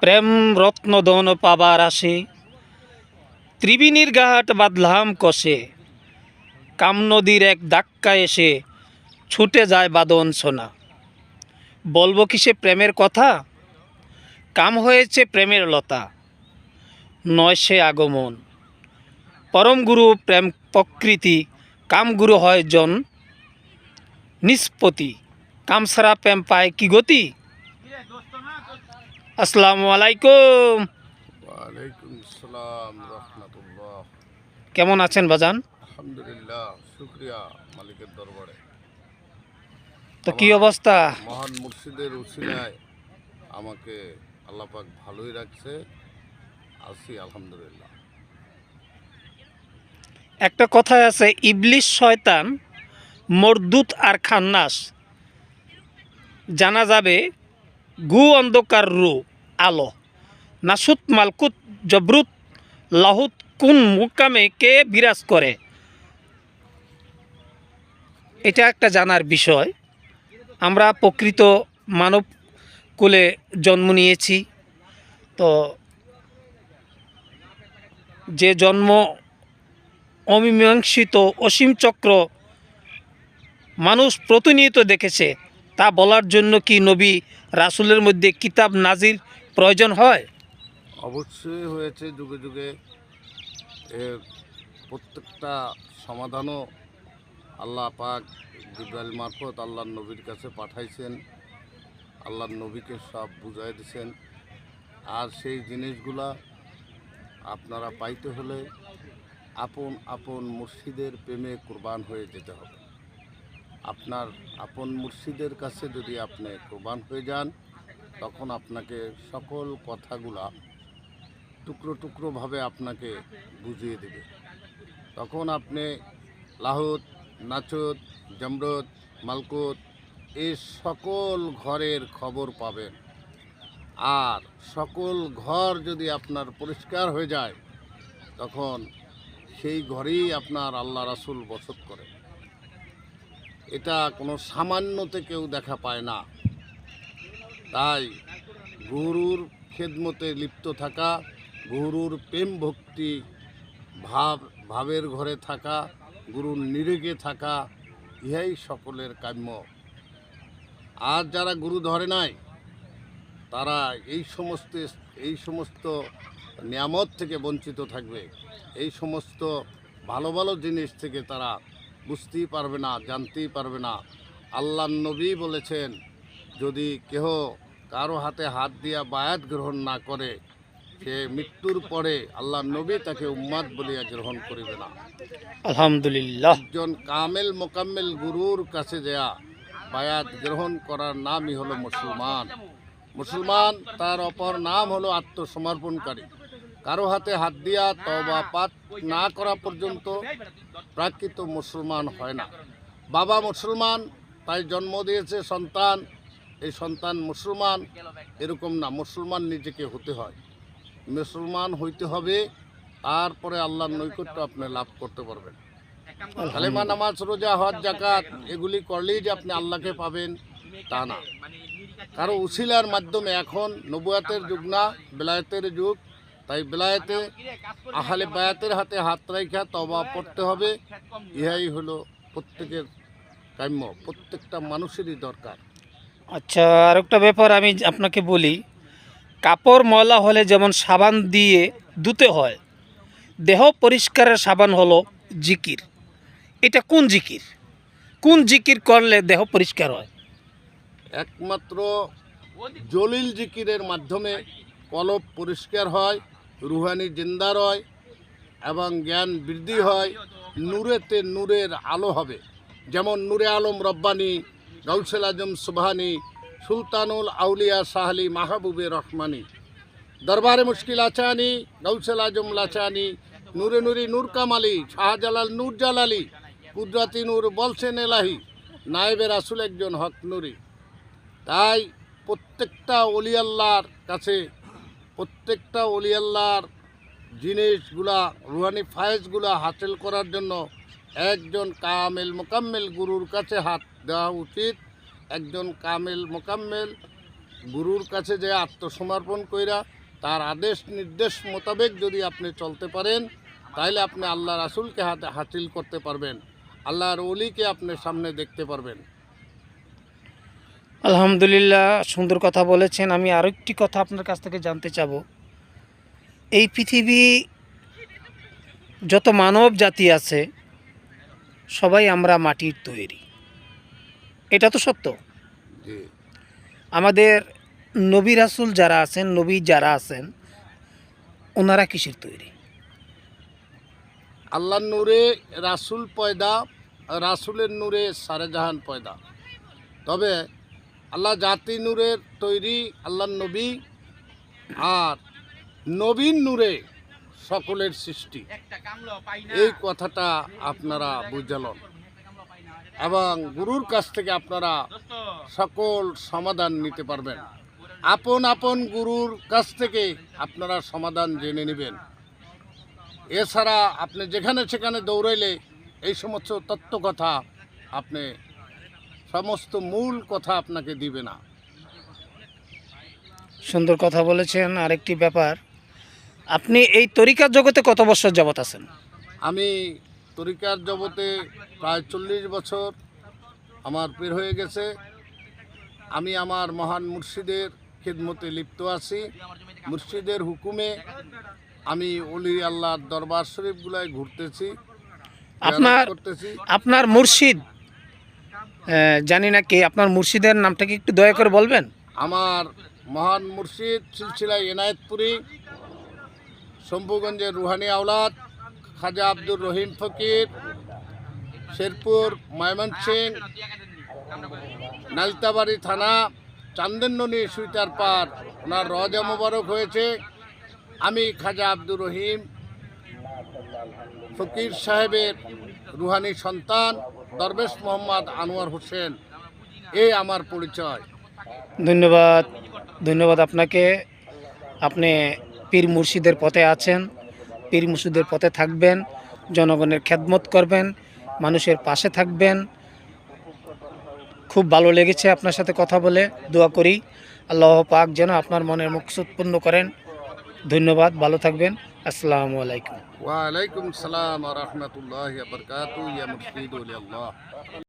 প্রেম রত্নদন পাবার আসে, ত্রিবেণীর ঘাট বাদলাম কষে, কাম নদীর এক ধাক্কা এসে ছুটে যায় বাদন সোনা। বলব কি সে প্রেমের কথা? কাম হয়েছে প্রেমের লতা, নয় সে আগমন। পরম গুরু প্রেম প্রকৃতি, কাম গুরু হয় জন নিষ্পতি। কাম ছাড়া প্রেম পায় কি গতি? আসসালামু আলাইকুম। ওয়ালাইকুম সালাম রহমতুল্লাহ। কেমন আছেন বাজান? আলহামদুলিল্লাহ শুক্রিয়া মালিকের দরবারে। তো কি অবস্থা? মহান মুর্শিদের উসিলায় আমাকে আল্লাপাক ভালোই রাখছে আছি আলহামদুলিল্লাহ। একটা কথায় আছে ইবলিশ শয়তান মরদুত আর খান্নাস জানা যাবে গু অন্ধকার রু, আলো। নাসুত মালকুত জবরুত, লাহুত কোন মুকামে কে বিরাজ করে? এটা একটা জানার বিষয়। আমরা প্রকৃত মানব কুলে জন্ম নিয়েছি। তো যে জন্ম অমীমাংসিত অসীম চক্র মানুষ প্রতিনিয়ত দেখেছে তা বলার জন্য কি নবী রাসুলের মধ্যে কিতাব নাজির প্রয়োজন হয়? অবশ্যই হয়েছে যুগে যুগে। প্রত্যেকটা সমাধানও আল্লাহ পাক জিব্রাইল মারফত আল্লাহর নবীর কাছে পাঠাইছেন। আল্লাহর নবীকে সব বুঝাই দিছেন। আর সেই জিনিসগুলা আপনারা পাইতে হলে আপন আপন মসজিদের প্রেমে কোরবান হয়ে যেতে হবে। আপনার আপন মুর্শিদের কাছে যদি আপনি কোরবান হয়ে যান, তখন আপনাকে সকল কথাগুলা টুকরো টুকরোভাবে আপনাকে বুঝিয়ে দেবে। তখন আপনি লাহুত নাচত জমরত মালকুত এই সকল ঘরের খবর পাবেন। আর সকল ঘর যদি আপনার পরিষ্কার হয়ে যায়, তখন সেই ঘরেই আপনার আল্লাহ রাসুল বসত করে এটা কোনো সামান্যতে কেউ দেখা পায় না। তাই গুরুর খেদমতে লিপ্ত থাকা, গুরুর প্রেম ভক্তি ভাব, ভাবের ঘরে থাকা, গুরুর নিরেগে থাকা, ইহাই সকলের কাম্য। আর যারা গুরু ধরে নাই, তারা এই সমস্ত এই সমস্ত নিয়ামত থেকে বঞ্চিত থাকবে। এই সমস্ত ভালো ভালো জিনিস থেকে তারা বুঝতেই পারবে না জানতেই পারবে না। আল্লাহ নবী বলেছেন যদি কেহ কারও হাতে হাত দিয়া বায়াত গ্রহণ না করে সে মৃত্যুর পরে আল্লাহ নবী তাকে উম্মাদ বলিয়া গ্রহণ করিবে না। আলহামদুলিল্লাহ। একজন কামেল মোকাম্মেল গুরুর কাছে দেয়া বায়াত গ্রহণ করার নামই হলো মুসলমান। মুসলমান তার অপর নাম হলো আত্মসমর্পণকারী। কারও হাতে হাত দিয়া তবা পাত না করা পর্যন্ত প্রাকৃত মুসলমান হয় না। বাবা মুসলমান তাই জন্ম দিয়েছে সন্তান এই সন্তান মুসলমান এরকম না মুসলমান নিজেকে হতে হয়। মুসলমান হইতে হবে তারপরে আল্লাহর নৈকট্য আপনি লাভ করতে পারবেন। কালেমা নামাজ রোজা হজ জাকাত এগুলি করলেই যে আপনি আল্লাহকে পাবেন তা না। কারও উশিলার মাধ্যমে এখন নবুয়াতের যুগ না বেলায়েতের যুগ তাই বেলায়েতে আহালে বায়াতের হাতে হাত রাইখা তবা পড়তে হবে। ইহাই হলো প্রত্যেকের কাম্য প্রত্যেকটা মানুষেরই দরকার। আচ্ছা আর একটা ব্যাপার আমি আপনাকে বলি কাপড় ময়লা হলে যেমন সাবান দিয়ে ধুতে হয় দেহ পরিষ্কারের সাবান হলো জিকির। এটা কোন জিকির? কোন জিকির করলে দেহ পরিষ্কার হয়? একমাত্র জলিল জিকিরের মাধ্যমে কলব পরিষ্কার হয় রুহানি জিন্দার হয় এবং জ্ঞান বৃদ্ধি হয়, নূরেতে নূরের আলো হবে। যেমন নূরে আলম রব্বানি গৌসেল আজম সুবহানি, সুলতানুল আউলিয়া সাহালি মাহবুবে রহমানি। দরবারে মুশকিল আচানি গৌসেল আজম লাচানি, নূরে নুরি নূর কামালি, শাহজালাল নূর জালালি, কুদরাতি নূর বলছেন এলাহি নায়েবের আসুল একজন হক নুরি। তাই প্রত্যেকটা অলিয়াল্লাহর কাছে প্রত্যেকটা অলিয়াল্লাহর জিনিসগুলা, রুহানি ফায়েজগুলা হাসিল করার জন্য একজন কামেল মোকাম্মেল গুরুর কাছে হাত দেওয়া উচিত। একজন কামেল মোকাম্মেল গুরুর কাছে যে আত্মসমর্পণ কইরা তার আদেশ নির্দেশ মোতাবেক যদি আপনি চলতে পারেন তাহলে আপনি আল্লাহ রাসুলকে হাতে, হাসিল করতে পারবেন। আল্লাহর অলিকে আপনি সামনে দেখতে পারবেন। আলহামদুলিল্লাহ সুন্দর কথা বলেছেন। আমি আরও আরেকটি কথা আপনার কাছ থেকে জানতে চাব। এই পৃথিবী যত মানব জাতি আছে সবাই আমরা মাটির তৈরি। এটা তো সত্য। আমাদের নবী রাসুল যারা আছেন নবী যারা আছেন ওনারা কিসের তৈরি? আল্লাহর নূরে রাসুল পয়দা রাসুলের নূরে সারেজাহান পয়দা। তবে আল্লাহ জাতি নূরের তৈরি আল্লাহ নবী আর নবীন নূরে সকলের সৃষ্টি। এই কথাটা আপনারা বুঝালন। এবং গুরুর কাছ থেকে আপনারা সকল সমাধান নিতে পারবেন। আপন আপন গুরুর কাছ থেকে আপনারা সমাধান জেনে নেবেন। এছাড়া আপনি যেখানে সেখানে দৌড়াইলে এই সমস্ত তত্ত্ব কথা আপনি সমস্ত মূল কথা আপনাকে দিবে না। সুন্দর কথা বলেছেন। আরেকটি ব্যাপার আপনি এই তরিকার জগতে কত বছর যাবত আছেন? আমি তরিকার জগতে প্রায় চল্লিশ বছর আমার পের হয়ে গেছে। আমি আমার মহান মুর্শিদের খিদমতে লিপ্ত আছি। মুর্শিদের হুকুমে আমি অলি আল্লাহর দরবার শরীফগুলায় ঘুরতেছি আপনার আপনার মুর্শিদ জানি না কি, আপনার মুর্শিদের নামটা কি একটু দয়া করে বলবেন? আমার মহান মুর্শিদ সিলসিলা এনায়েতপুরি শম্ভুগঞ্জের রুহানি আওলাদ, খাজা আব্দুর রহিম ফকির, শেরপুর ময়মনসিং নালতাবাড়ি থানা চান্দেননি সুইটার পার ওনার রজা মোবারক হয়েছে। আমি খাজা আব্দুর রহিম ফকির সাহেবের রুহানি সন্তান। দরবেশ মোহাম্মদ আনোয়ার হোসেন এই আমার পরিচয়। ধন্যবাদ ধন্যবাদ আপনাকে। আপনি পীর মুর্শিদের পথে আছেন, পীর মুর্শিদের পথে থাকবেন, জনগণের খেদমত করবেন, মানুষের পাশে থাকবেন। খুব ভালো লেগেছে আপনার সাথে কথা বলে, দোয়া করি। আল্লাহ পাক যেন আপনার মনের মুখ উৎপন্ন করেন। ধন্যবাদ, ভালো থাকবেন। আসসালামু আলাইকুম ওয়ালাইকুম সালাম রহমতুল্লাহ বরকাত ইয়া মুর্শিদ আল্লাহ